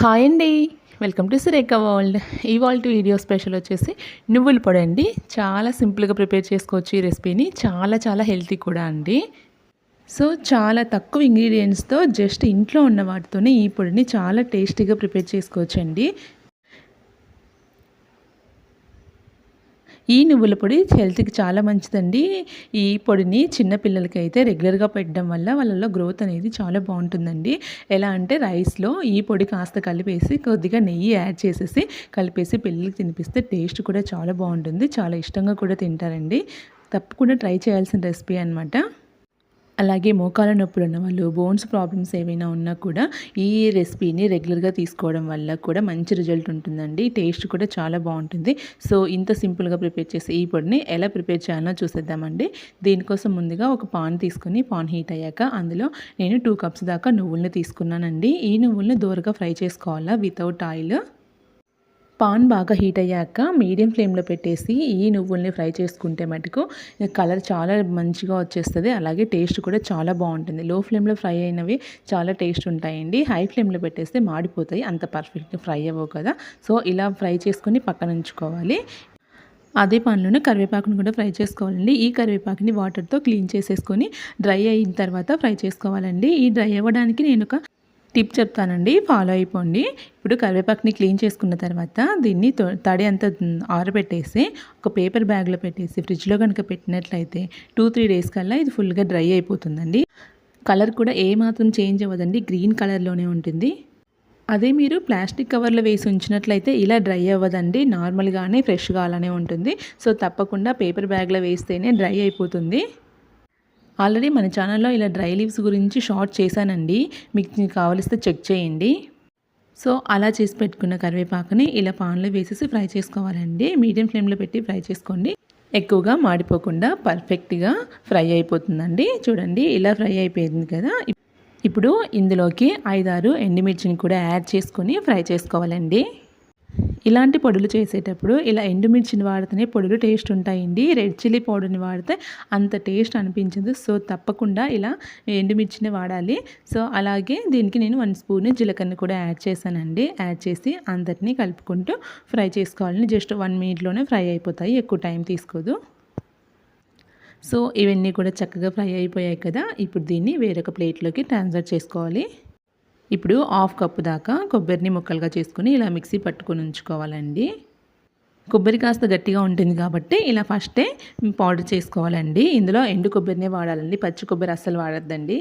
Hi అండి. Welcome to Surekha World. ఇవాళ video special వచ్చేసి నువ్వుల పొడి అండి. చాలా సింపుల్గా ప్రిపేర్ చేసుకోవచ్చు ఈ రెసిపీని. చాలా చాలా హెల్తీ కూడా అండి. సో చాలా తక్కువ ఇంగ్రీడియంట్స్తో జస్ట్ ఇంట్లో ఉన్న వాటితోనే ఈ పొడిని చాలా టేస్టీగా ప్రిపేర్ చేసుకోవచ్చండి. ఈ నువ్వుల పొడి హెల్త్కి చాలా మంచిదండి. ఈ పొడిని చిన్నపిల్లలకి అయితే రెగ్యులర్గా పెట్టడం వల్ల వాళ్ళలో గ్రోత్ అనేది చాలా బాగుంటుందండి. ఎలా అంటే రైస్లో ఈ పొడి కాస్త కలిపేసి కొద్దిగా నెయ్యి యాడ్ చేసేసి కలిపేసి పిల్లలకి తినిపిస్తే టేస్ట్ కూడా చాలా బాగుంటుంది. చాలా ఇష్టంగా కూడా తింటారండి. తప్పకుండా ట్రై చేయాల్సిన రెసిపీ అనమాట అలాగే మోకాల నొప్పులు ఉన్న వాళ్ళు బోన్స్ ప్రాబ్లమ్స్ ఏమైనా ఉన్నా కూడా ఈ రెసిపీని రెగ్యులర్గా తీసుకోవడం వల్ల కూడా మంచి రిజల్ట్ ఉంటుందండి. టేస్ట్ కూడా చాలా బాగుంటుంది. సో ఇంత సింపుల్గా ప్రిపేర్ చేసి ఈ పొడిని ఎలా ప్రిపేర్ చేయాలో చూసేద్దామండి. దీనికోసం ముందుగా ఒక పాన్ తీసుకుని పాన్ హీట్ అయ్యాక అందులో నేను టూ కప్స్ దాకా నువ్వులను తీసుకున్నానండి. ఈ నువ్వులను దూరగా ఫ్రై చేసుకోవాలా వితౌట్ ఆయిల్ పాన్ బాగా హీట్ అయ్యాక మీడియం ఫ్లేమ్లో పెట్టేసి ఈ నువ్వుల్ని ఫ్రై చేసుకుంటే మటుకు కలర్ చాలా మంచిగా వచ్చేస్తుంది. అలాగే టేస్ట్ కూడా చాలా బాగుంటుంది. లో ఫ్లేమ్లో ఫ్రై అయినవి చాలా టేస్ట్ ఉంటాయండి. హై ఫ్లేమ్లో పెట్టేస్తే మాడిపోతాయి. అంత పర్ఫెక్ట్గా ఫ్రై అవ్వవు కదా. సో ఇలా ఫ్రై చేసుకొని పక్కన ఉంచుకోవాలి. అదే పనులను కరివేపాకును కూడా ఫ్రై చేసుకోవాలండి. ఈ కరివేపాకుని వాటర్తో క్లీన్ చేసేసుకొని డ్రై అయిన తర్వాత ఫ్రై చేసుకోవాలండి. ఈ డ్రై అవ్వడానికి నేను ఒక టిప్ చెప్తానండి. ఫాలో అయిపోండి. ఇప్పుడు కరివేపాకుని క్లీన్ చేసుకున్న తర్వాత దీన్ని తడి అంతా ఆరబెట్టేసి ఒక పేపర్ బ్యాగ్లో పెట్టేసి ఫ్రిడ్జ్లో కనుక పెట్టినట్లయితే టూ త్రీ డేస్ కల్లా ఇది ఫుల్గా డ్రై అయిపోతుందండి. కలర్ కూడా ఏ మాత్రం చేంజ్ అవ్వదండి. గ్రీన్ కలర్లోనే ఉంటుంది. అదే మీరు ప్లాస్టిక్ కవర్లో వేసి ఉంచినట్లయితే ఇలా డ్రై అవ్వదండి. నార్మల్గానే ఫ్రెష్గా అలానే ఉంటుంది. సో తప్పకుండా పేపర్ బ్యాగ్లో వేస్తేనే డ్రై అయిపోతుంది. ఆల్రెడీ మన ఛానల్లో ఇలా డ్రై లీవ్స్ గురించి షార్ట్ చేశానండి. మీకు కావలిస్తే చెక్ చేయండి. సో అలా చేసి పెట్టుకున్న కరివేపాకుని ఇలా పాన్లో వేసేసి ఫ్రై చేసుకోవాలండి. మీడియం ఫ్లేమ్లో పెట్టి ఫ్రై చేసుకోండి. ఎక్కువగా మాడిపోకుండా పర్ఫెక్ట్గా ఫ్రై అయిపోతుందండి. చూడండి ఇలా ఫ్రై అయిపోయింది కదా. ఇప్పుడు ఇందులోకి ఐదారు ఎండుమిర్చిని కూడా యాడ్ చేసుకొని ఫ్రై చేసుకోవాలండి. ఇలాంటి పొడులు చేసేటప్పుడు ఇలా ఎండుమిర్చిని వాడితేనే పొడులు టేస్ట్ ఉంటాయండి. రెడ్ చిల్లీ పౌడర్ని వాడితే అంత టేస్ట్ అనిపించదు. సో తప్పకుండా ఇలా ఎండుమిర్చిని వాడాలి. సో అలాగే దీనికి నేను వన్ స్పూన్ జీలకర్ర కూడా యాడ్ చేశానండి. యాడ్ చేసి అందరినీ కలుపుకుంటూ ఫ్రై చేసుకోవాలని జస్ట్ వన్ మినిట్లోనే ఫ్రై అయిపోతాయి. ఎక్కువ టైం తీసుకోదు. సో ఇవన్నీ కూడా చక్కగా ఫ్రై అయిపోయాయి కదా. ఇప్పుడు దీన్ని వేరొక ప్లేట్లోకి ట్రాన్స్ఫర్ చేసుకోవాలి. ఇప్పుడు హాఫ్ కప్పు దాకా కొబ్బరిని ముక్కలుగా చేసుకొని ఇలా మిక్సీ పట్టుకొని ఉంచుకోవాలండి. కొబ్బరి కాస్త గట్టిగా ఉంటుంది కాబట్టి ఇలా ఫస్టే పౌడర్ చేసుకోవాలండి. ఇందులో ఎండు కొబ్బరినే వాడాలండి. పచ్చి కొబ్బరి అస్సలు వాడద్దండి.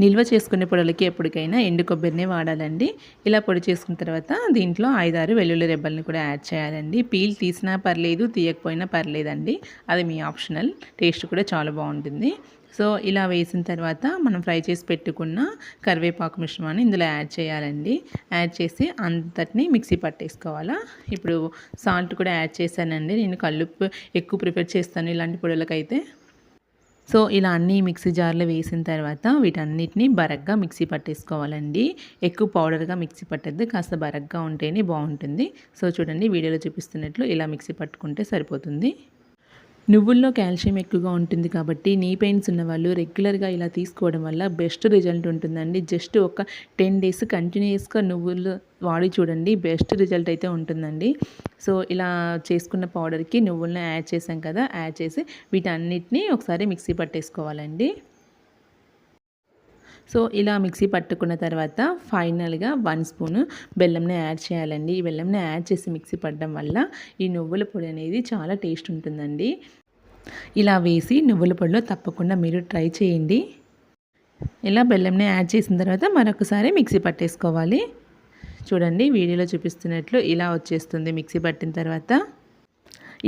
నిల్వ చేసుకునే పొడలకి ఎప్పటికైనా ఎండు కొబ్బరినే వాడాలండి. ఇలా పొడి చేసుకున్న తర్వాత దీంట్లో ఐదారు వెల్లుల్లి రెబ్బల్ని కూడా యాడ్ చేయాలండి. పీల్ తీసినా పర్లేదు తీయకపోయినా పర్లేదండి. అది మీ ఆప్షనల్. టేస్ట్ కూడా చాలా బాగుంటుంది. సో ఇలా వేసిన తర్వాత మనం ఫ్రై చేసి పెట్టుకున్న కరివేపాకు మిశ్రమాన్ని ఇందులో యాడ్ చేయాలండి. యాడ్ చేసి అంతటిని మిక్సీ పట్టేసుకోవాలా. ఇప్పుడు సాల్ట్ కూడా యాడ్ చేశానండి. నేను కల్లుప్పు ఎక్కువ ప్రిపేర్ చేస్తాను ఇలాంటి పొడులకైతే. సో ఇలా అన్నీ మిక్సీ జార్లో వేసిన తర్వాత వీటన్నిటిని బరగ్గా మిక్సీ పట్టేసుకోవాలండి. ఎక్కువ పౌడర్గా మిక్సీ పట్టద్దు కాస్త బరగ్గా ఉంటేనే బాగుంటుంది. సో చూడండి వీడియోలో చూపిస్తున్నట్లు ఇలా మిక్సీ పట్టుకుంటే సరిపోతుంది. నువ్వుల్లో కాల్షియం ఎక్కువగా ఉంటుంది కాబట్టి నీ పెయిన్స్ ఉన్న వాళ్ళు రెగ్యులర్గా ఇలా తీసుకోవడం వల్ల బెస్ట్ రిజల్ట్ ఉంటుందండి. జస్ట్ ఒక టెన్ డేస్ కంటిన్యూస్గా నువ్వులు వాడి చూడండి బెస్ట్ రిజల్ట్ అయితే ఉంటుందండి. సో ఇలా చేసుకున్న పౌడర్కి నువ్వులను యాడ్ చేసాం కదా యాడ్ చేసి వీటన్నిటిని ఒకసారి మిక్సీ పట్టేసుకోవాలండి. సో ఇలా మిక్సీ పట్టుకున్న తర్వాత ఫైనల్గా వన్ స్పూన్ బెల్లంని యాడ్ చేయాలండి. ఈ బెల్లంని యాడ్ చేసి మిక్సీ పడడం వల్ల ఈ నువ్వుల పొడి అనేది చాలా టేస్ట్ ఉంటుందండి. ఇలా వేసి నువ్వుల పొడిలో తప్పకుండా మీరు ట్రై చేయండి. ఇలా బెల్లంని యాడ్ చేసిన తర్వాత మరొకసారి మిక్సీ పట్టేసుకోవాలి. చూడండి వీడియోలో చూపిస్తున్నట్లు ఇలా వచ్చేస్తుంది. మిక్సీ పట్టిన తర్వాత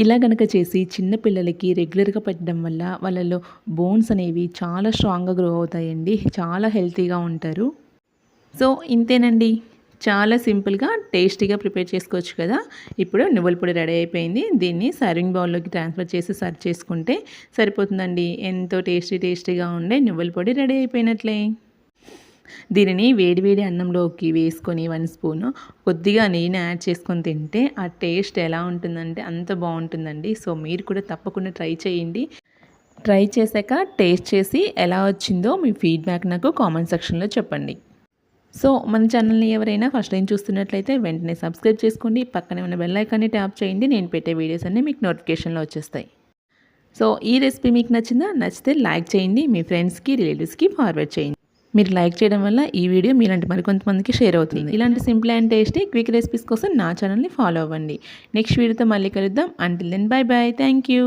ఇలా గనక చేసి చిన్నపిల్లలకి రెగ్యులర్గా పెట్టడం వల్ల వాళ్ళలో బోన్స్ అనేవి చాలా స్ట్రాంగ్గా గ్రో అవుతాయండి. చాలా హెల్తీగా ఉంటారు. సో ఇంతేనండి. చాలా సింపుల్గా టేస్టీగా ప్రిపేర్ చేసుకోవచ్చు కదా. ఇప్పుడు నువ్వుల పొడి రెడీ అయిపోయింది. దీన్ని సర్వింగ్ బౌల్లోకి ట్రాన్స్ఫర్ చేసి సర్వ్ చేసుకుంటే సరిపోతుందండి. ఎంతో టేస్టీ టేస్టీగా ఉండే నువ్వుల పొడి రెడీ అయిపోయినట్లే. దీనిని వేడివేడి అన్నంలోకి వేసుకొని వన్ స్పూన్ కొద్దిగా నెయ్యిని యాడ్ చేసుకొని తింటే ఆ టేస్ట్ ఎలా ఉంటుందంటే అంత బాగుంటుందండి. సో మీరు కూడా తప్పకుండా ట్రై చేయండి. ట్రై చేశాక టేస్ట్ చేసి ఎలా వచ్చిందో మీ ఫీడ్బ్యాక్ నాకు కామెంట్ సెక్షన్లో చెప్పండి. సో మన ఛానల్ని ఎవరైనా ఫస్ట్ టైం చూస్తున్నట్లయితే వెంటనే సబ్స్క్రైబ్ చేసుకోండి. పక్కనే ఉన్న బెల్ ఐకాన్ని ట్యాప్ చేయండి. నేను పెట్టే వీడియోస్ అన్నీ మీకు నోటిఫికేషన్లో వచ్చేస్తాయి. సో ఈ రెసిపీ మీకు నచ్చిందా? నచ్చితే లైక్ చేయండి. మీ ఫ్రెండ్స్కి రిలేటివ్స్కి ఫార్వర్డ్ చేయండి. మీరు లైక్ చేయడం వల్ల ఈ వీడియో మీలాంటి మరికొంతమందికి షేర్ అవుతుంది. ఇలాంటి simple and tasty quick recipes కోసం నా ఛానల్ని ఫాలో అవ్వండి. నెక్స్ట్ వీడియోతో మళ్ళీ కలుద్దాం. Until then bye bye thank you